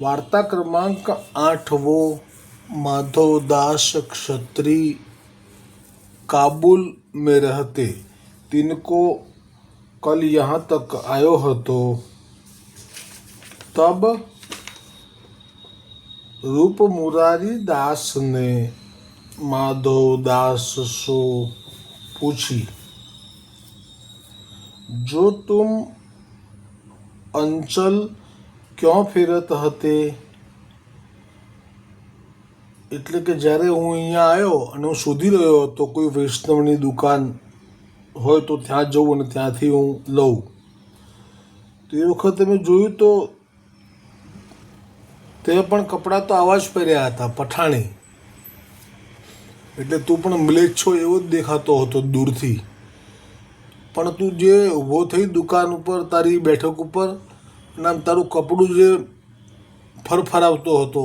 वार्ता क्रमांक आठ, वो माधवदास क्षत्री काबुल में रहते। तिनको कल यहाँ तक आयो હતો तब रूप मुरारी दास ने माधव दास से पूछी, जो तुम अंचल ક્યાં ફેરત હતે? એટલે કે જ્યારે હું અહીંયા આવ્યો અને હું શોધી રહ્યો હતો કોઈ વૈષ્ણવની દુકાન હોય તો ત્યાં જવું અને ત્યાંથી હું લઉં. તો એ વખતે મેં જોયું તો તે પણ કપડાં તો આવા જ પહેર્યા હતા, પઠાણી. એટલે તું પણ મિલેજ છો એવો જ દેખાતો હતો દૂરથી. પણ તું જે ઊભો થઈ દુકાન ઉપર, તારી બેઠક ઉપર અને આમ તારું કપડું જે ફરફરાવતો હતો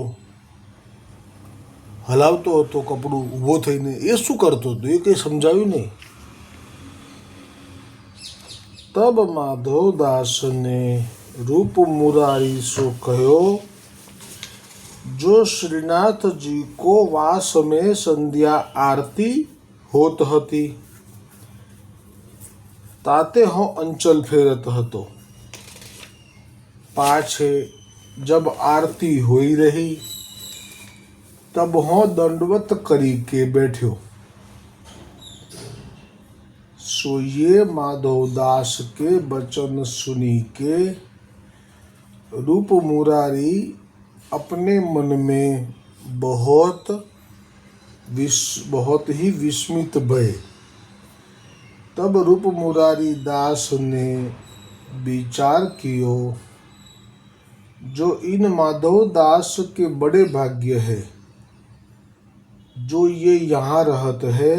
હલાવતો હતો કપડું ઊભો થઈને એ શું કરતો હતો એ કંઈ સમજાવ્યું નહીં તબ માધવદાસને રૂપ મુરારી સો કહ્યો जो श्रीनाथ जी को वास में संध्या आरती होत હતી તાતે હો અંચલ ફેરત હતો પાછે जब आरती हुई रही, तब हो दंडवत करी के बैठो सो ये माधवदास के वचन सुनी के, रूप मुरारी अपने मन में बहुत विस, बहुत ही विस्मित भय। तब रूप मुरारी दास ने विचार कियो जो इन माधव दास के बड़े भाग्य है जो ये यहाँ रहत है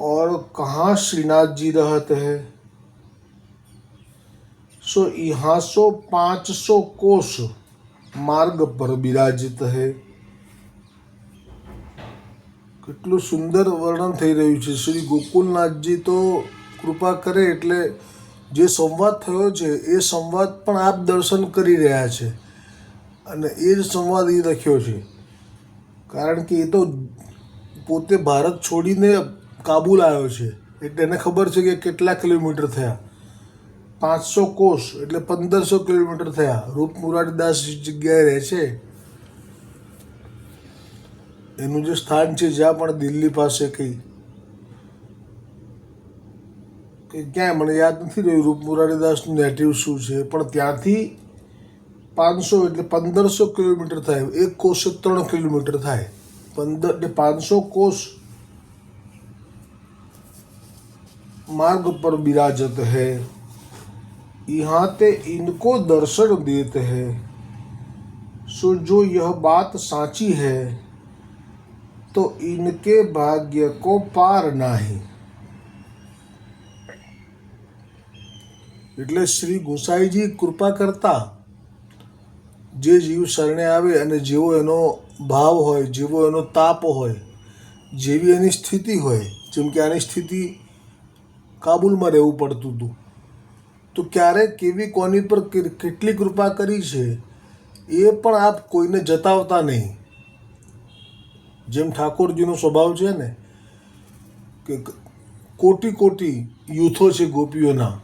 और कहाँ श्रीनाथ जी रहत है सो यहाँ सो पाँच सौ कोष માર્ગ પર બિરાજિત હે કેટલું સુંદર વર્ણન થઈ રહ્યું છે શ્રી ગોકુલનાથજી તો કૃપા કરે એટલે જે સંવાદ થયો છે, એ સંવાદ પણ આપ દર્શન કરી રહ્યા છે. અને એ જ સંવાદ એ લખ્યો છે. કારણ કે એ તો પોતે ભારત છોડીને કાબુલ આવ્યો છે. એટલે એને ખબર છે કે કેટલા કિલોમીટર થયા. પાંચસો કોષ એટલે પંદરસો કિલોમીટર થયા. રૂપ મુરારીદાસ જગ્યાએ રહે છે, એનું જે સ્થાન છે, જ્યાં પણ દિલ્હી પાસે કઈ કે ક્યાંય મને યાદ નથી રહ્યું રૂપ મુરારીદાસનું નેટિવ શું છે પણ ત્યાંથી પાંચસો એટલે પંદરસો કિલોમીટર થાય એક કોષે ત્રણ કિલોમીટર થાય પંદર એટલે પાંચસો કોષ માર્ગ પર બિરાજત હૈ यहाँ ते इनको दर्शन देते हैं सो जो यह बात साची है तो इनके भाग्य को पार नाही એટલે શ્રી ગોસાઈજી કૃપા કરતા જે જીવ શરણે આવે અને જેવો એનો ભાવ હોય, જેવો એનો તાપ હોય, જેવી એની સ્થિતિ હોય, જેમ કે આની સ્થિતિ કાબુલમાં રહેવું પડતું હતું, તો ક્યારે કેવી, કોની પર કેટલી કૃપા કરી છે, એ પણ આપ કોઈને જતાવતા નહીં. જેમ ઠાકોરજીનો સ્વભાવ છે ને કે, કોટી કોટી યુથો છે ગોપીઓના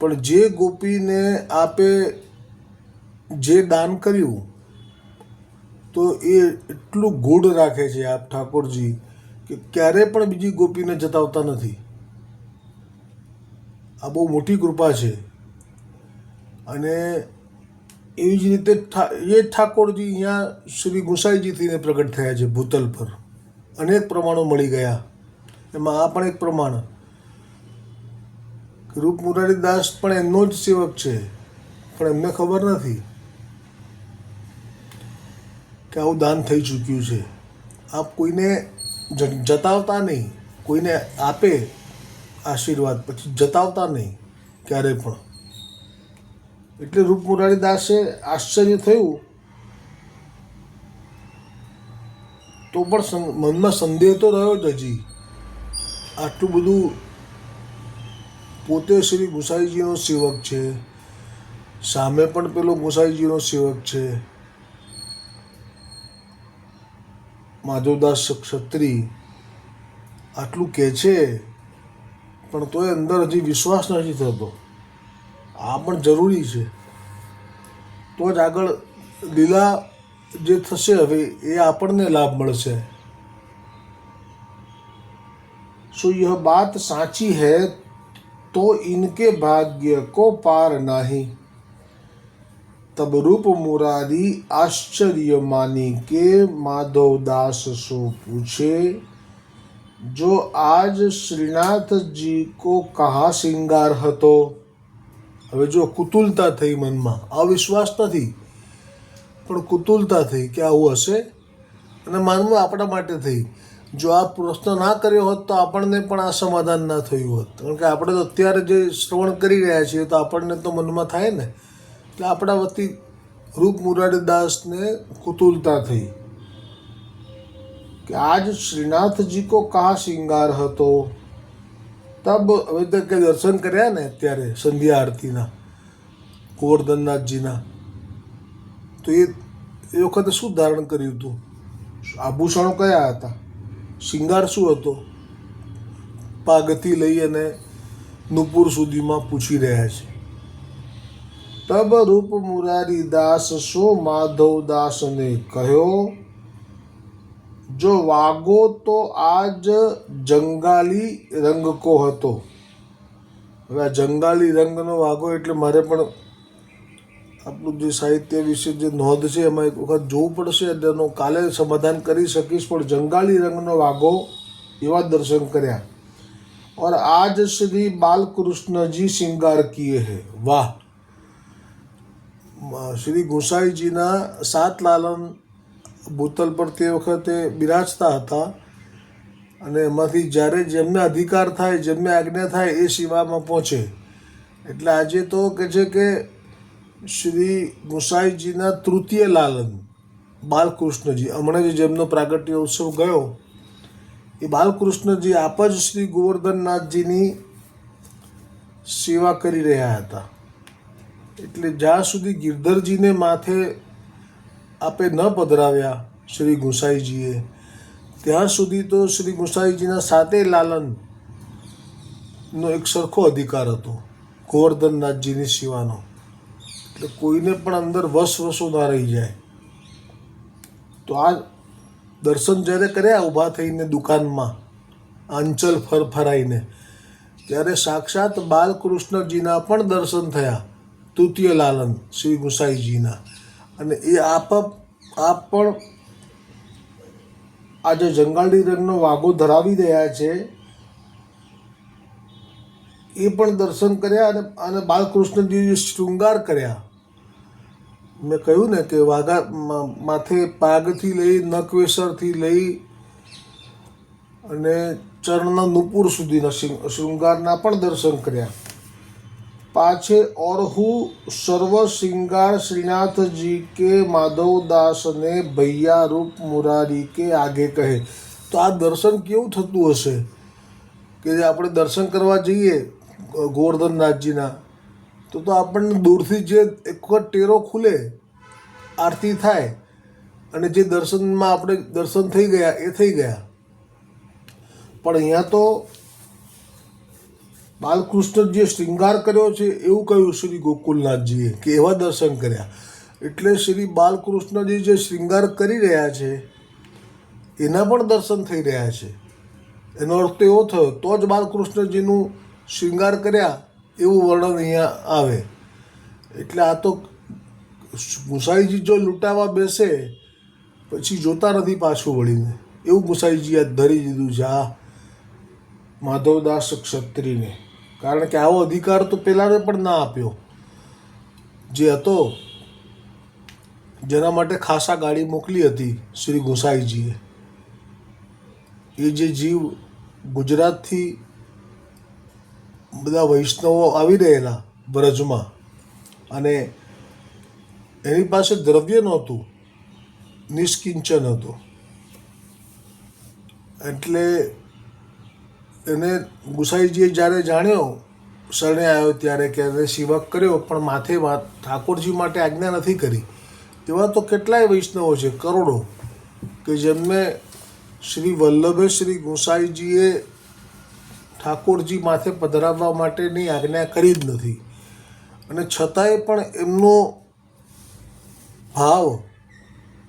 પણ જે ગોપીને આપે જે દાન કર્યું, તો એ એટલું ગૂઢ રાખે છે આપ ઠાકોરજી કે ક્યારે પણ બીજી ગોપીને જતાવતા નથી. આ બહુ મોટી કૃપા છે. અને એવી જ રીતે એ ઠાકોરજી અહીંયા શ્રી ગુસાઈજીથીને પ્રગટ થયા છે ભૂતલ પર. અનેક પ્રમાણો મળી ગયા. એમાં આ પણ એક પ્રમાણ રૂપ મુરારીદાસ પણ એમનો જ સેવક છે. પણ એમને ખબર નથી કે આવું દાન થઈ ચૂક્યું છે. આપ કોઈને જતાવતા નહીં. કોઈને આપે આશીર્વાદ, પછી જતાવતા નહીં ક્યારેય પણ. એટલે રૂપ મુરારીદાસે આશ્ચર્ય થયું. તો પણ મનમાં સંદેહ તો રહ્યો જ હજી. આટલું બધું પોતે શ્રી ગુસાઈજીનો સેવક છે. સામે પણ પેલો ગોસાઈજીનો સેવક છે. માધવદાસ ક્ષત્રી આટલું કહે છે, પણ તોય અંદર હજી વિશ્વાસ નથી થતો. આ પણ જરૂરી છે. તો જ આગળ લીલા જે થશે હવે એ આપણને લાભ મળશે. સો યહ બાત સાચી હૈ तो इनके भाग्य को पार नहीं तब रूप मुरारी आश्चर्य मानी के माधव दास सो पूछे जो आज श्रीनाथ जी को कहा श्रृंगार હતો હવે જો કુતુલતા થઈ મનમાં અવિશ્વાસ નથી પણ કુતુલતા થઈ કે આવું હશે અને માનવું આપણા માટે થઈ જો આ પ્રશ્ન ના કર્યો હોત તો આપણને પણ આ સમાધાન ના થયું હોત. કારણ કે આપણે તો અત્યારે જે શ્રવણ કરી રહ્યા છીએ તો આપણને તો મનમાં થાય ને. એટલે આપણા વતી રૂપ મુરારીદાસને કુતુલતા થઈ. કે આજ શ્રીનાથજી કો કા શિંગાર હતો. તબ હવે તો કે દર્શન કર્યા ને અત્યારે સંધ્યા આરતીના, ગોવર્ધનનાથજીના. તો એ એ વખતે શું ધારણ કર્યું હતું આભૂષણો કયા હતા? શિંગાર શું હતો? પાગથી લઈ અને નુપુર સુધીમાં પૂછી રહ્યા છે. તબ રૂપ મુરારી દાસ સો માધવ દાસને કહ્યો, જો વાગો તો આજ જંગાલી રંગ કો હતો. હવે આ જંગાલી રંગનો વાગો એટલે મારે પણ આપણું જે સાહિત્ય વિશે જે નોંધ છે, એમાં એક વખત જોવું પડશે તેનું કાલે સમાધાન કરી શકીશ, પણ જંગાળી રંગનો વાઘો એવા દર્શન કર્યા. ઓર આજ શ્રી બાલકૃષ્ણજી શિંગાર કિએ હે. વાહ! શ્રી ગોસાઈજીના સાત લાલન ભૂતલ પર તે વખતે બિરાજતા હતા. અને એમાંથી જ્યારે જેમને અધિકાર થાય, જેમને આજ્ઞા થાય, એ સીમામાં પહોંચે. એટલે આજે તો કે છે કે શ્રી ગોસાઈજીના તૃતીય લાલન, બાલકૃષ્ણજી. હમણાં જે જેમનો પ્રાગટ્ય ઉત્સવ ગયો, એ બાલકૃષ્ણજી આપ જ શ્રી ગોવર્ધનનાથજીની સેવા કરી રહ્યા હતા. એટલે જ્યાં સુધી ગિરધરજીને માથે આપે ન પધરાવ્યા શ્રી ગોસાઈજીએ, ત્યાં સુધી તો શ્રી ગુસાઈજીના સાતે લાલનનો એક સરખો અધિકાર હતો ગોવર્ધનનાથજીની સેવાનો. એટલે કોઈને પણ અંદર વસ વસો ના રહી જાય. તો આ દર્શન જ્યારે કર્યા ઊભા થઈને દુકાનમાં, આંચલ ફરફરાઈને ત્યારે સાક્ષાત બાલકૃષ્ણજીના પણ દર્શન થયા તૃતીય લાલન શ્રી ગુસાઈજીના. અને એ આપ આપ પણ આજે જંગાળી રંગનો વાઘો ધરાવી રહ્યા છે. એ પણ દર્શન કર્યા અને અને બાલકૃષ્ણજી શૃંગાર કર્યા. મેં કહ્યું ને કે વાઘા માથે પાગથી લઈ નકવેસરથી લઈ અને ચરણના નુપુર સુધીના શૃંગારના પણ દર્શન કર્યા. પાછે ઓરહુ સર્વ શ્રૃંગાર શ્રીનાથજી કે માધવદાસને ભૈયા રૂપ મુરારી કે આગે કહે. તો આ દર્શન કેવું થતું હશે? કે આપણે દર્શન કરવા જઈએ ગોવર્ધનનાથજીના તો તો આપણને દૂરથી જે એક વખત ટેરો ખુલે, આરતી થાય, અને જે દર્શનમાં આપણે દર્શન થઈ ગયા, એ થઈ ગયા. પણ અહીંયા તો બાલકૃષ્ણજીએ શ્રૃંગાર કર્યો છે, એવું કહ્યું શ્રી ગોકુલનાથજીએ કે એવા દર્શન કર્યા. એટલે શ્રી બાલકૃષ્ણજી જે શ્રૃંગાર કરી રહ્યા છે, એના પણ દર્શન થઈ રહ્યા છે. એનો અર્થ એવો થયો, તો જ બાલકૃષ્ણજીનું શ્રૃંગાર કર્યા એવું વર્ણન અહીંયા આવે. એટલે આ તો ગુસાઈજી જો લૂંટાવા બેસે, પછી જોતા નથી પાછું વળીને. એવું ગુસાઈજી આ ધરી દીધું છે આ માધવદાસ ક્ષત્રિને કારણ કે આવો અધિકાર તો પહેલાને પણ ના આપ્યો. જે હતો, જેના માટે ખાસા ગાડી મોકલી હતી શ્રી ગોસાઈજીએ. એ જે જીવ ગુજરાતથી બધા વૈષ્ણવો આવી રહેલા બ્રજમાં. અને એની પાસે દ્રવ્ય નહોતું, નિષ્કિંચન હતું. એટલે એને ગુસાઈજીએ જ્યારે જાણ્યો, શરણે આવ્યો ત્યારે કે એને સેવક કર્યો, પણ માથે ઠાકોરજી માટે આજ્ઞા નથી કરી. એવા તો કેટલાય વૈષ્ણવો છે, કરોડો, કે જેમને શ્રી વલ્લભે શ્રી ગુસાઈજીએ ઠાકોરજી માથે પધરાવવા માટેની આજ્ઞા કરી જ નથી. અને છતાંય પણ એમનો ભાવ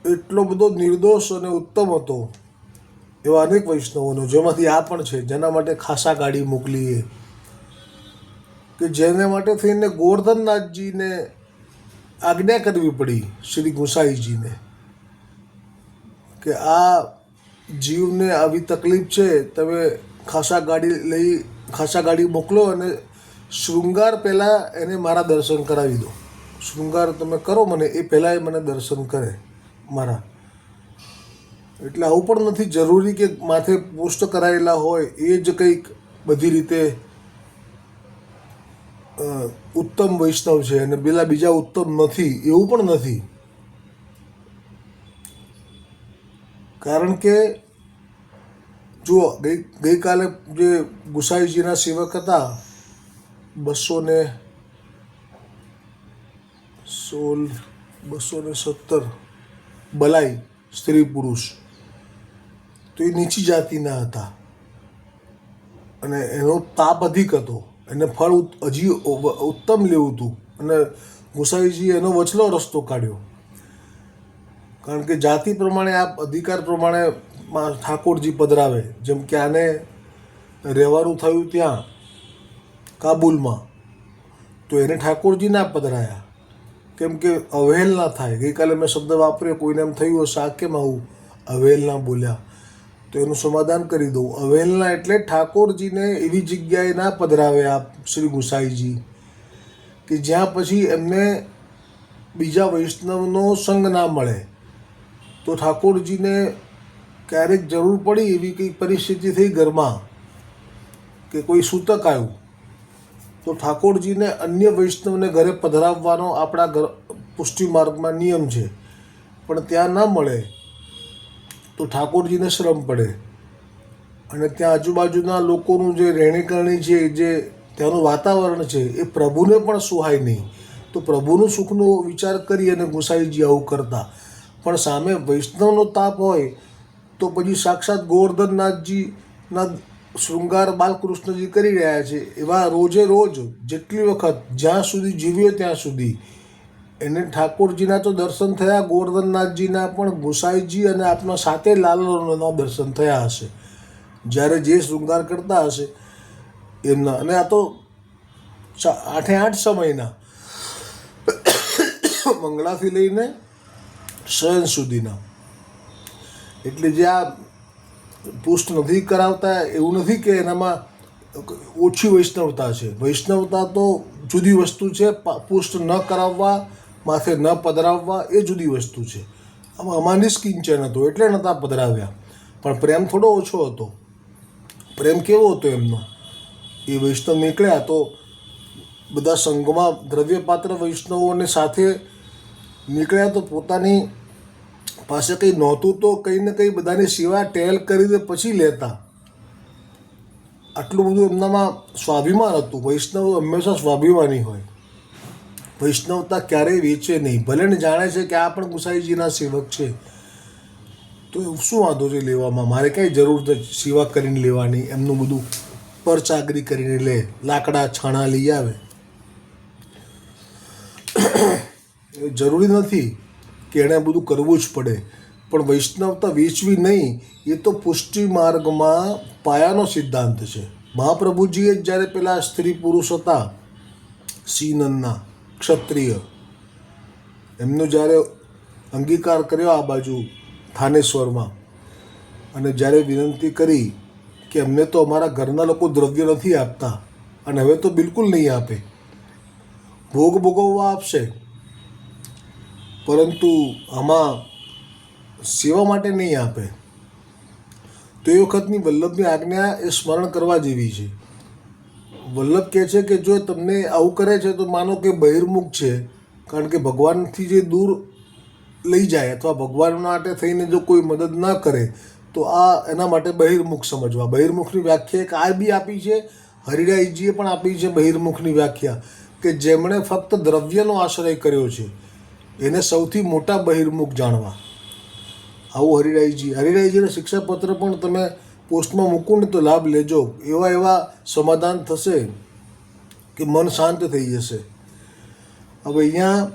એટલો બધો નિર્દોષ અને ઉત્તમ હતો એવા અનેક વૈષ્ણવોનો, જેમાંથી આ પણ છે, જેના માટે ખાસા ગાડી મોકલીએ. કે જેને માટે થઈને ગોવર્ધનનાથજીને આજ્ઞા કરવી પડી શ્રી ગુસાઈજીને કે આ જીવને આવી તકલીફ છે, તમે ખાસા ગાડી લઈ, ખાસા ગાડી મોકલો અને શૃંગાર પહેલાં એને મારા દર્શન કરાવી દો. શૃંગાર તમે કરો મને, એ પહેલાં એ મને દર્શન કરે મારા. એટલે આવું પણ નથી જરૂરી કે માથે પોસ્ટ કરાયેલા હોય, એ જ કંઈક બધી રીતે ઉત્તમ વૈષ્ણવ છે અને પેલા બીજા ઉત્તમ નથી, એવું પણ નથી. કારણ કે જુઓ, ગઈ ગઈકાલે જે ગુસાઈજીના સેવક હતા બસો ને સોળ બસો ને સત્તર બલાઈ સ્ત્રી પુરુષ. તો એ નીચી જાતિના હતા. અને એનો તાપ અધિક હતો. એને ફળ હજી ઉત્તમ લેવું હતું. અને ગુસાઈજીએ એનો વચલો રસ્તો કાઢ્યો. કારણ કે જાતિ પ્રમાણે, આ અધિકાર પ્રમાણે માં ઠાકોરજી પધરાવે, જેમ કે આને રહેવાનું થયું ત્યાં, કાબુલમાં, તો એને ઠાકોરજી ના પધરાયા. કેમ કે અવહેલ ના થાય. ગઈકાલે મેં શબ્દ વાપર્યો, કોઈને એમ થયું હશે, આ કેમ આવું અવહેલના બોલ્યા? તો એનું સમાધાન કરી દઉં. અવહેલના એટલે ઠાકોરજીને એવી જગ્યાએ ના પધરાવે આપ શ્રી ગુસાઈજી, કે જ્યાં પછી એમને બીજા વૈષ્ણવનો સંગ ના મળે. તો ઠાકોરજીને ક્યારેક જરૂર પડી એવી કંઈક પરિસ્થિતિ થઈ ઘરમાં કે કોઈ સૂતક આવ્યું, તો ઠાકોરજીને અન્ય વૈષ્ણવને ઘરે પધરાવવાનો આપણા ઘર પુષ્ટિ માર્ગમાં નિયમ છે. પણ ત્યાં ના મળે તો ઠાકોરજીને શ્રમ પડે. અને ત્યાં આજુબાજુના લોકોનું જે રહેણીકરણી છે, જે ત્યાંનું વાતાવરણ છે, એ પ્રભુને પણ સુહાય નહીં. તો પ્રભુનું સુખનો વિચાર કરી અને ગુસાઈજી આવું કરતા. પણ સામે વૈષ્ણવનો તાપ હોય તો પછી સાક્ષાત ગોવર્ધનનાથજીના શૃંગાર બાલકૃષ્ણજી કરી રહ્યા છે. એવા રોજે રોજ જેટલી વખત જ્યાં સુધી જીવ્યો ત્યાં સુધી એને ઠાકોરજીના તો દર્શન થયા, ગોવર્ધનનાથજીના પણ ગોસાઈજી અને આપના સાથે લાલોના દર્શન થયા હશે. જ્યારે જે શૃંગાર કરતા હશે, એમના અને આ તો આઠે આઠ સમયના મંગળાથી લઈને શયન સુધીના. એટલે જે આ પુષ્ટ નથી કરાવતા, એવું નથી કે એનામાં ઓછી વૈષ્ણવતા છે. વૈષ્ણવતા તો જુદી વસ્તુ છે પુષ્ટ ન કરાવવા, માથે ન પધરાવવા, એ જુદી વસ્તુ છે. આમાં અમાની નિષ્કિંચન હતું, એટલે નહોતા પધરાવ્યા. પણ પ્રેમ થોડો ઓછો હતો. પ્રેમ કેવો હતો એમનો? એ વૈષ્ણવ નીકળ્યા તો બધા સંઘમાં દ્રવ્યપાત્ર વૈષ્ણવોને સાથે નીકળ્યા તો પોતાની પાસે કંઈ નહોતું તો કંઈ ને કંઈ બધાની સેવા ટેલ કરીને પછી લેતા. આટલું બધું એમનામાં સ્વાભિમાન હતું. વૈષ્ણવ હંમેશા સ્વાભિમાની હોય. વૈષ્ણવતા ક્યારેય વેચે નહીં. ભલે ને જાણે છે કે આ પણ ગુસાઈજીના સેવક છે. તો શું વાંધો છે લેવામાં? મારે કંઈ જરૂર સેવા કરીને લેવાની, એમનું બધું પરચાગરી કરીને લે, લાકડા છાણા લઈ આવે. જરૂરી નથી. કે એણે બધું કરવું જ પડે. પણ વૈષ્ણવતા વેચવી નહીં, એ તો પુષ્ટિ માર્ગમાં પાયાનો સિદ્ધાંત છે. મહાપ્રભુજીએ જ જ્યારે પેલા સ્ત્રી પુરુષ હતા સિંહનના ક્ષત્રિય, એમનો જ્યારે અંગીકાર કર્યો આ બાજુ થાનેશ્વરમાં, અને જ્યારે વિનંતી કરી કે અમને તો અમારા ઘરના લોકો દ્રવ્ય નથી આપતા, અને હવે તો બિલકુલ નહીં આપે, ભોગ ભોગવવા આપશે. પરંતુ આમાં સેવા માટે નહીં આપે. તો એ વખતની વલ્લભની આજ્ઞા એ સ્મરણ કરવા જેવી છે. વલ્લભ કહે છે કે જો તમને આવું કરે છે તો માનો કે બહિર્મુખ છે, કારણ કે ભગવાનથી જે દૂર લઈ જાય અથવા ભગવાન માટે થઈને જો કોઈ મદદ ન કરે, તો આ એના માટે બહિર્મુખ સમજવા. બહિર્મુખની વ્યાખ્યા એક આ બી આપી છે, હરિરાયજીએ પણ આપી છે બહિર્મુખની વ્યાખ્યા કે જેમણે ફક્ત દ્રવ્યનો આશ્રય કર્યો છે. એને સૌથી મોટા બહિર્મુખ જાણવા. આવું હરિરાયજી, હરિરાયજીના શિક્ષાપત્ર પણ તમે પોસ્ટમાં મૂકો તો લાભ લેજો. એવા એવા સમાધાન થશે કે મન શાંત થઈ જશે. હવે અહીંયા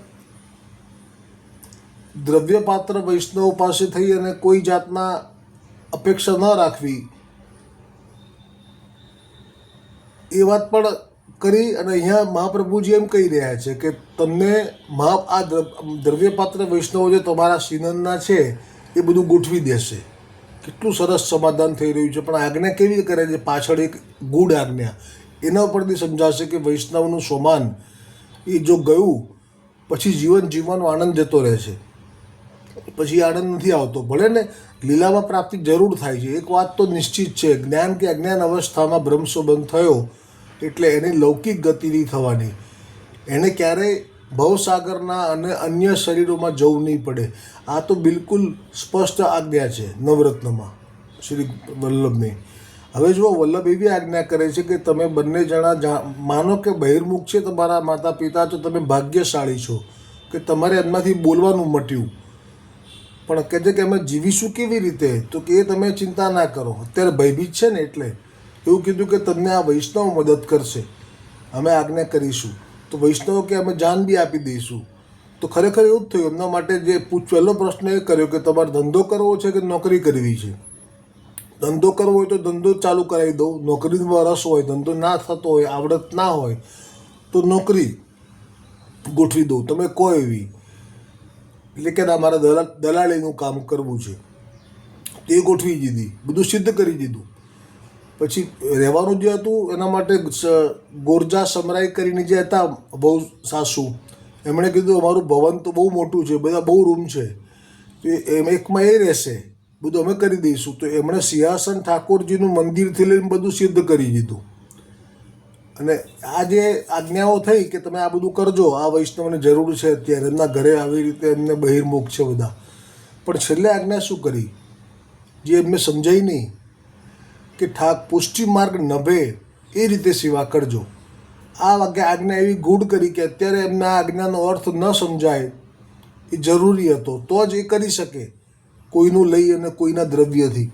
દ્રવ્યપાત્ર વૈષ્ણવ પાસે થઈ અને કોઈ જાતના અપેક્ષા ન રાખવી. એ વાત પણ કરી અને અહીંયા મહાપ્રભુજી એમ કહી રહ્યા છે કે તમને મહા આ દ્રવ્યપાત્ર વૈષ્ણવો જે તમારા સિનનના છે, એ બધું ગોઠવી દેશે. કેટલું સરસ સમાધાન થઈ રહ્યું છે. પણ આજ્ઞા કેવી રીતે કરે છે? પાછળ એક ગુડ આજ્ઞા. એના ઉપરથી સમજાશે કે વૈષ્ણવનું સોમાન એ જો ગયું, પછી જીવન જીવવાનો આનંદ જતો રહે છે. પછી આનંદ નથી આવતો. ભલે ને લીલામાં પ્રાપ્તિ જરૂર થાય છે. એક વાત તો નિશ્ચિત છે. જ્ઞાન કે અજ્ઞાન અવસ્થામાં બ્રહ્મસંબંધ થયો એટલે એની લૌકિક ગતિ નહીં થવાની. એને ક્યારેય ભવસાગરના અને અન્ય શરીરોમાં જવું નહીં પડે. આ તો બિલકુલ સ્પષ્ટ આજ્ઞા છે નવરત્નમાં, શ્રી વલ્લભની. હવે જુઓ, વલ્લભ એવી આજ્ઞા કરે છે કે તમે બંને જણા માનો કે બહિર્મુખ છે તમારા માતા પિતા તો તમે ભાગ્યશાળી છો કે તમારે એમનાથી બોલવાનું મટ્યું. પણ કહે છે કે અમે જીવીશું કેવી રીતે? તો કે એ તમે ચિંતા ના કરો. અત્યારે ભયભીત છે ને એટલે એવું કીધું કે તમને આ વૈષ્ણવ મદદ કરશે. અમે આજ્ઞા કરીશું. તો વૈષ્ણવ કે અમે જાન બી આપી દઈશું. તો ખરેખર એવું જ થયું. એમના માટે જે પહેલો પ્રશ્ન એ કર્યો કે તમારે ધંધો કરવો છે કે નોકરી કરવી છે? ધંધો કરવો હોય તો ધંધો ચાલુ કરાવી દઉં. નોકરીમાં રસ હોય, ધંધો ના થતો હોય, આવડત ના હોય, તો નોકરી ગોઠવી દઉં. તમે કહો એવી. એટલે કે ના, મારે દલા, દલાલીનું કામ કરવું છે. તે ગોઠવી દીધી. બધું સિદ્ધ કરી દીધું. પછી રહેવાનું જે હતું એના માટે ગોરજા સમરાઈ કરીને જે હતા, બહુ સાસુ, એમણે કીધું, અમારું ભવન તો બહુ મોટું છે, બધા બહુ રૂમ છે. તો એમ એકમાં એ રહેશે. બધું અમે કરી દઈશું. તો એમણે સિંહાસન ઠાકોરજીનું મંદિરથી લઈને બધું સિદ્ધ કરી દીધું. અને આ જે આજ્ઞાઓ થઈ કે તમે આ બધું કરજો, આ વૈષ્ણવને જરૂર છે અત્યારે, એમના ઘરે આવી રીતે એમને બહિર્મુખ છે બધા. પણ છેલ્લે આજ્ઞા શું કરી? જે એમને સમજાઈ નહીં કે ઠાક પુષ્ટિ માર્ગ નભે એ રીતે સેવા કરજો. આ વાક્ય આજ્ઞા એવી ગૂઢ કરી કે અત્યારે એમના આજ્ઞાનો અર્થ ન સમજાય એ જરૂરી હતો. તો જ એ કરી શકે. કોઈનું લઈ અને કોઈના દ્રવ્યથી.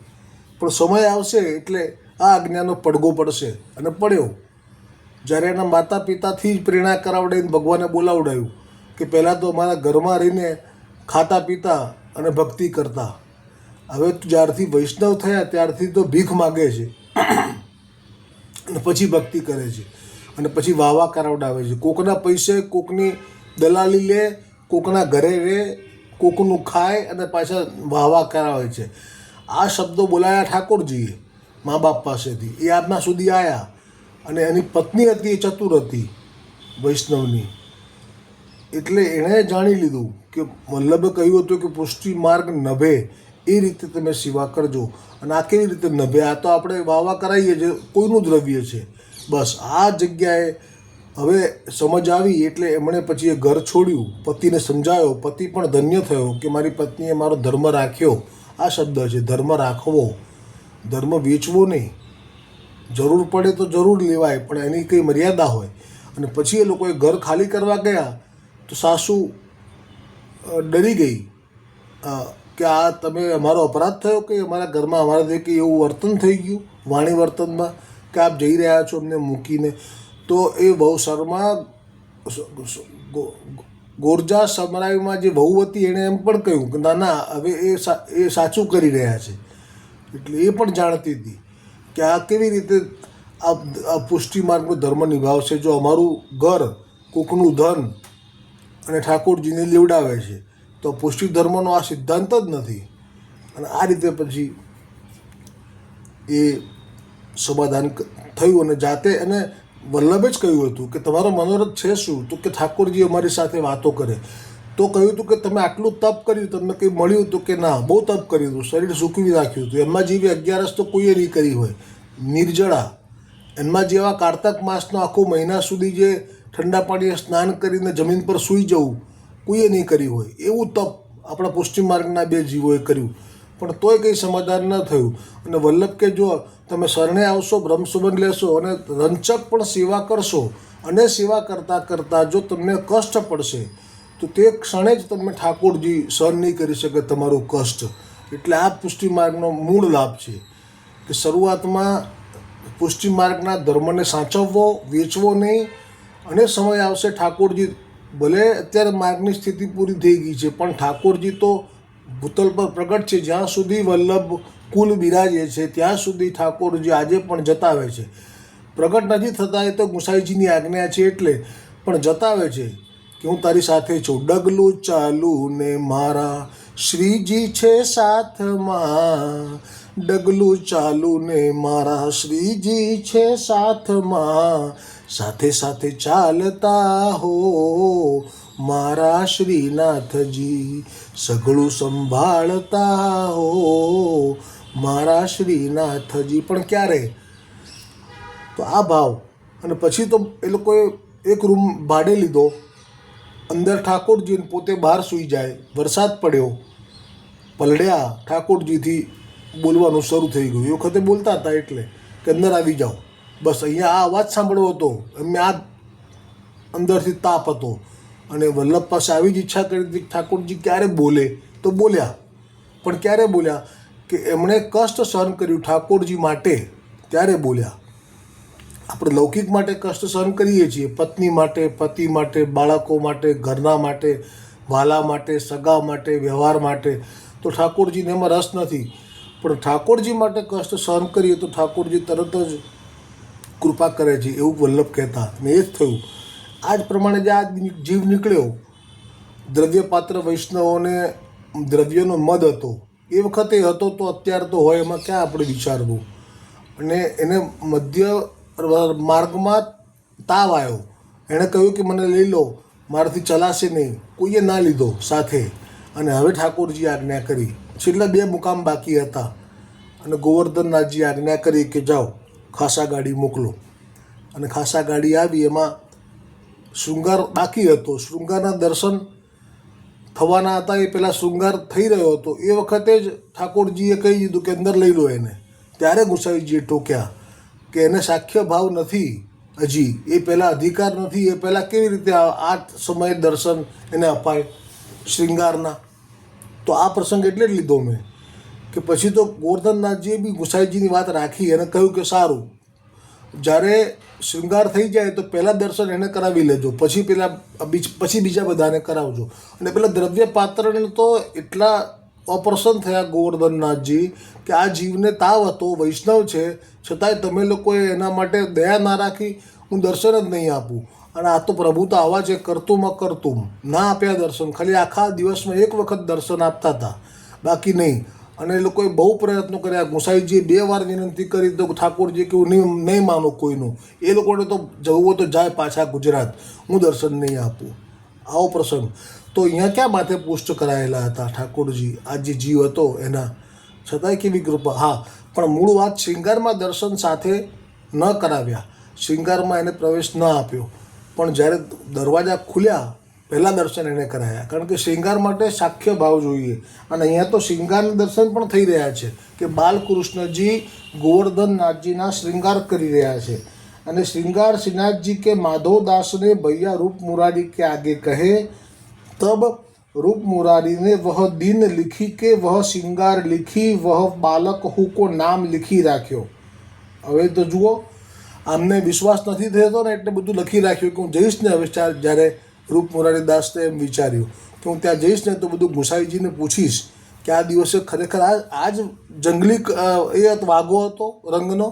પણ સમય આવશે એટલે આ આજ્ઞાનો પડઘો પડશે અને પડ્યો. જ્યારે એના માતા પિતાથી જ પ્રેરણા કરાવડાવીને ભગવાને બોલાવડાયું કે પહેલાં તો અમારા ઘરમાં રહીને ખાતા પીતા અને ભક્તિ કરતા. હવે જ્યારથી વૈષ્ણવ થયા ત્યારથી તો ભીખ માગે છે. અને પછી ભક્તિ કરે છે. અને પછી વાવા કરાવડાવે છે. કોકના પૈસે કોકની દલાલી લે, કોકના ઘરે રહે કોકનું ખાય અને પાછા વાવા કરાવે છે. આ શબ્દો બોલાયા ઠાકોરજીએ મા બાપ પાસેથી. એ આજના સુધી આવ્યા અને એની પત્ની હતી, એ ચતુર હતી વૈષ્ણવની. એટલે એણે જાણી લીધું કે વલ્લભે કહ્યું હતું કે પુષ્ટિ માર્ગ નભે. એ રીતે તમે સેવા કરજો. અને આ કેવી રીતે નભે? આ તો આપણે વાવા કરાવીએ જે કોઈનું દ્રવ્ય છે. બસ આ જગ્યાએ હવે સમજ આવી એટલે એમણે પછી એ ઘર છોડ્યું. પતિને સમજાયો. પતિ પણ ધન્ય થયો કે મારી પત્નીએ મારો ધર્મ રાખ્યો. આ શબ્દ છે, ધર્મ રાખવો. ધર્મ વેચવો નહીં. જરૂર પડે તો જરૂર લેવાય, પણ એની કંઈ મર્યાદા હોય. અને પછી એ લોકોએ ઘર ખાલી કરવા ગયા, તો સાસુ ડરી ગઈ. કે આ તમે અમારો અપરાધ થયો કે અમારા ઘરમાં અમારાથી દેખી એવું વર્તન થઈ ગયું, વાણી વર્તનમાં, કે આપ જઈ રહ્યા છો અમને મૂકીને? તો એ બહુ ગો- ગોરજા સમરાઈમાં જે વહુ હતી એણે એમ પણ કહ્યું કે ના ના, હવે એ એ સાચું કરી રહ્યા છે. એટલે એ પણ જાણતી હતી કે આ કેવી રીતે આ પુષ્ટિ માર્ગનો ધર્મ નિભાવશે જો અમારું ઘર, કોકનું ધન અને ઠાકોરજીને લેવડાવે છે. તો પૌષ્ટિક ધર્મનો આ સિદ્ધાંત જ નથી. અને આ રીતે પછી એ સમાધાન થયું અને જાતે અને વલ્લભે જ કહ્યું હતું કે તમારો મનોરથ છે શું? તો કે ઠાકોરજી અમારી સાથે વાતો કરે. તો કહ્યું હતું કે તમે આટલું તપ કર્યું, તમને કંઈ મળ્યું હતું કે ના? બહુ તપ કર્યું હતું, શરીર સૂકવી રાખ્યું હતું. એમાં જેવી અગિયારસ તો કોઈએ નહીં કરી હોય. નિર્જળા. એમાં જેવા કારતક માસનો આખો મહિના સુધી જે ઠંડા પાણીએ સ્નાન કરીને જમીન પર સૂઈ જવું કોઈએ નહીં કર્યું હોય. એવું તપ આપણા પશ્ચિમ માર્ગના બે જીવોએ કર્યું. પણ તોય કંઈ સમાધાન ન થયું. અને વલ્લભ કે જો તમે શરણે આવશો બ્રહ્મસુબંધ લેશો અને રંચક પણ સેવા કરશો અને સેવા કરતાં કરતાં જો તમને કષ્ટ પડશે, તો તે ક્ષણે જ તમે ઠાકોરજી સહન નહીં કરી શકે તમારું કષ્ટ. એટલે આ પુષ્ટિ માર્ગનો મૂળ લાભ છે કે શરૂઆતમાં પુષ્ટિ માર્ગના ધર્મને સાચવવો, વેચવો નહીં અને સમય આવશે ઠાકોરજી ભલે અત્યારે માર્ગની સ્થિતિ પૂરી થઈ ગઈ છે, પણ ઠાકોરજી તો ભૂતલ પર પ્રગટ છે. જ્યાં સુધી વલ્લભ કુલ બિરાજે છે, ત્યાં સુધી ઠાકોરજી આજે પણ જતાવે છે. પ્રગટ નથી થતા એ તો ગુસાઈજીની આજ્ઞા છે એટલે, પણ જતાવે છે કે હું તારી સાથે છું. ડગલું ચાલુ ને મારા શ્રીજી છે સાથમાં, ડગલું ચાલુ ને મારા શ્રીજી છે સાથમાં સાથે સાથે ચાલતા હો મારા શ્રીનાથજી. સઘળું સંભાળતા હો મારા શ્રીનાથજી. પણ ક્યારે? તો આ ભાવ. અને પછી તો એ લોકોએ એક રૂમ ભાડે લીધો. અંદર ઠાકોરજીને પોતે બહાર સૂઈ જાય. વરસાદ પડ્યો. પલડ્યા ઠાકોરજીથી બોલવાનું શરૂ થઈ ગયું. એ વખતે બોલતા હતા એટલે કે અંદર આવી જાઓ. બસ અહીંયા આ અવાજ સાંભળવો હતો. એમને આ અંદરથી તાપ હતો. અને વલ્લભ પાસે આવી જ ઈચ્છા કરી હતી ઠાકોરજી ક્યારે બોલે? તો બોલ્યા. પણ ક્યારે બોલ્યા? કે એમણે કષ્ટ સહન કર્યું ઠાકોરજી માટે ત્યારે બોલ્યા. આપણે લૌકિક માટે કષ્ટ સહન કરીએ છીએ. પત્ની માટે, પતિ માટે, બાળકો માટે, ઘરના માટે, વાલા માટે, સગા માટે, વ્યવહાર માટે. તો ઠાકોરજીને એમાં રસ નથી. પણ ઠાકોરજી માટે કષ્ટ સહન કરીએ તો ઠાકોરજી તરત જ કૃપા કરે છે, એવું વલ્લભ કહેતા. ને એ જ થયું. આ જ પ્રમાણે જે આ જીવ નીકળ્યો, દ્રવ્યપાત્ર વૈષ્ણવોને દ્રવ્યનો મદ હતો. એ વખતે હતો તો અત્યારે તો હોય, એમાં ક્યાં આપણે વિચારવું? અને એને મધ્ય માર્ગમાં તાવ આવ્યો. એણે કહ્યું કે મને લઈ લો, મારાથી ચલાશે નહીં. કોઈએ ના લીધો સાથે. અને હવે ઠાકોરજી આજ્ઞા કરી. છેલ્લા બે મુકામ બાકી હતા. અને ગોવર્ધનનાથજી આજ્ઞા કરી કે જાઓ. ખાસા ગાડી મોકલો. અને ખાસા ગાડી આવી, એમાં શૃંગાર બાકી હતો. શૃંગારના દર્શન થવાના હતા, એ પહેલાં શૃંગાર થઈ રહ્યો હતો. એ વખતે જ ઠાકોરજીએ કહી દીધું કે અંદર લઈ લો એને. ત્યારે ગુસાઈજીએ ટોક્યા કે એને સાખ્ય ભાવ નથી હજી. એ પહેલાં અધિકાર નથી, એ પહેલાં કેવી રીતે આ સમયે દર્શન એને અપાય શૃંગારના? તો આ પ્રસંગ એટલે જ લીધો મેં. કે પછી તો ગોવર્ધનનાથજીએ બી ગુસાઈજીની વાત રાખી અને કહ્યું કે સારું, જ્યારે શૃંગાર થઈ જાય તો પહેલાં દર્શન એને કરાવી લેજો, પછી પેલા બીજ, પછી બીજા બધાને કરાવજો. અને પેલા દ્રવ્ય પાત્રને તો એટલા અપ્રસન્ન થયા ગોવર્ધનનાથજી કે આ જીવને તાવ હતો, વૈષ્ણવ છે, છતાંય તમે લોકોએ એના માટે દયા ના રાખી, હું દર્શન જ નહીં આપું. અને આ તો પ્રભુ તો આવા છે કરતું માં કરતું ના આપ્યા દર્શન, ખાલી આખા દિવસમાં એક વખત દર્શન આપતા હતા. બાકી નહીં. અને એ લોકોએ બહુ પ્રયત્નો કર્યા. ગોસાઈજીએ બે વાર વિનંતી કરી તો ઠાકોરજી કે હું નહીં નહીં માનું કોઈનું. એ લોકોને તો જવું હોય તો જાય પાછા ગુજરાત. હું દર્શન નહીં આપું. આવો પ્રસંગ. તો અહીંયા ક્યાં માથે પુષ્ટ કરાયેલા હતા ઠાકોરજી? આ જે જીવ હતો એના. છતાંય કેવી કૃપા. હા, પણ મૂળ વાત શિંગારમાં દર્શન સાથે ન કરાવ્યા. શિંગારમાં એને પ્રવેશ ન આપ્યો. પણ જ્યારે દરવાજા ખુલ્યા પહેલાં દર્શન એણે કરાયા. કારણ કે શૃંગાર માટે સાખ્ય ભાવ જોઈએ. અને અહીંયા તો શૃંગાર દર્શન પણ થઈ રહ્યા છે કે બાલકૃષ્ણજી ગોવર્ધનનાથજીના શૃંગાર કરી રહ્યા છે. અને શૃંગાર શ્રીનાથજી કે માધવદાસને ભૈયા રૂપ મુરારી કે આગે કહે, તબ રૂપ મુરારીને વહ દિન લીખી કે વહ શિંગાર લીખી, વહ બાલક હુકો નામ લીખી રાખ્યો. હવે તો જુઓ, આમને વિશ્વાસ નથી થતો ને એટલે બધું લખી રાખ્યું કે હું જઈશ ને હવે જ્યારે રૂપ મોરારીદાસને એમ વિચાર્યું. કે હું ત્યાં જઈશ ને તો બધું ગુસાઈજીને પૂછીશ કે આ દિવસે ખરેખર આ આ જ જંગલી એ વાઘો હતો રંગનો?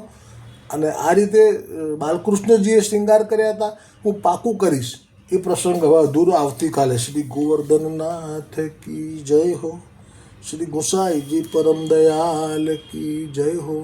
અને આ રીતે બાલકૃષ્ણજીએ શ્રીંગાર કર્યા હતા? હું પાકું કરીશ. એ પ્રસંગ હવે અધૂરો આવતીકાલે. શ્રી ગોવર્ધનનાથ કી જય હો. શ્રી ગોસાઈજી પરમ દયાલ કી જય હો.